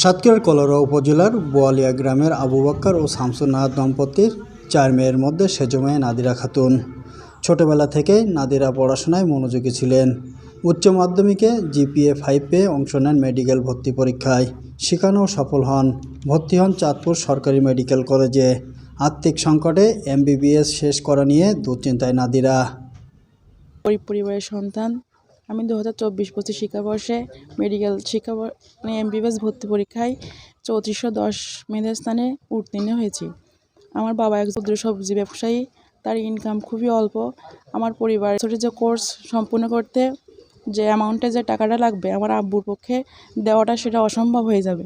সাতক্ষীরার কলরা উপজেলার বোয়ালিয়া গ্রামের আবু বাক্কার ও শামসুন নাহার দম্পতির চার মেয়ের মধ্যে সেজ মেয়ে নাদিরা খাতুন। ছোটবেলা থেকে নাদিরা পড়াশোনায় মনোযোগী ছিলেন। উচ্চ মাধ্যমিকে জিপিএ ফাইভ পেয়ে অংশ নেন মেডিকেল ভর্তি পরীক্ষায়। সেখানেও সফল হন। ভর্তি হন চাঁদপুর সরকারি মেডিকেল কলেজে। আর্থিক সংকটে এমবিবিএস শেষ করা নিয়ে দুশ্চিন্তায় নাদিরা। পরিবারের সন্তান আমি দু হাজার চব্বিশ পঁচিশ শিক্ষাবর্ষে মেডিকেল শিক্ষা মানে এমবিবিএস ভর্তি পরীক্ষায় চৌত্রিশশো দশ মেয়েদের স্থানে উত্তীর্ণ হয়েছি। আমার বাবা এক ক্ষুদ্র সবজি ব্যবসায়ী তার ইনকাম খুবই অল্প। আমার পরিবার ছোটো যে কোর্স সম্পূর্ণ করতে যে অ্যামাউন্টে যে টাকাটা লাগবে আমার আব্বুর পক্ষে দেওয়াটা সেটা অসম্ভব হয়ে যাবে।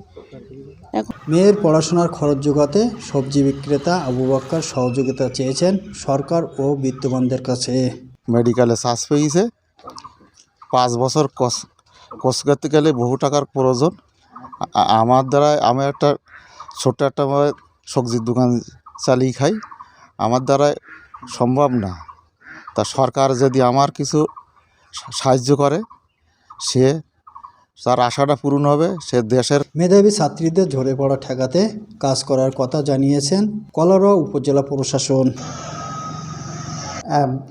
এখন মেয়ের পড়াশোনার খরচ যোগাতে সবজি বিক্রেতা আবু বাক্কার সহযোগিতা চেয়েছেন সরকার ও বিত্তবানদের কাছে। মেডিকেলে শ্বাস পেয়েছে। পাঁচ বছর কস কোর্স করতে গেলে বহু টাকার প্রয়োজন। আমার দ্বারা আমি একটা ছোট্ট একটা সবজির দোকান চালিয়ে খাই। আমার দ্বারা সম্ভব না। তা সরকার যদি আমার কিছু সাহায্য করে, সে তার আশাটা পূরণ হবে, সে দেশের মেধাবী ছাত্রীদের ঝরে পড়া ঠেকাতে কাজ করার কথা জানিয়েছেন কলারোয়া উপজেলা প্রশাসন।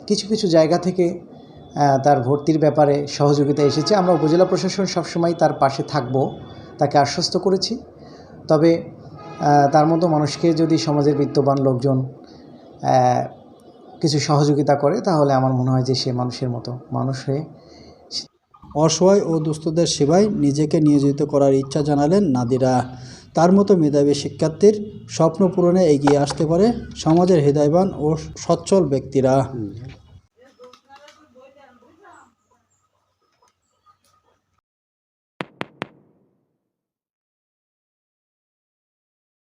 কিছু কিছু জায়গা থেকে তার ভর্তির ব্যাপারে সহযোগিতা এসেছে। আমরা উপজেলা প্রশাসন সবসময় তার পাশে থাকব, তাকে আশ্বস্ত করেছি। তবে তার মতো মানুষকে যদি সমাজের বিত্তবান লোকজন কিছু সহযোগিতা করে, তাহলে আমার মনে হয় যে সে মানুষের মতো মানুষ হয়ে অসহায় ও দুস্থদের সেবায় নিজেকে নিয়োজিত করার ইচ্ছা জানালেন নাদিরা। তার মতো মেধাবী শিক্ষার্থীর স্বপ্ন পূরণে এগিয়ে আসতে পারে সমাজের হৃদয়বান ও সচ্ছল ব্যক্তিরা।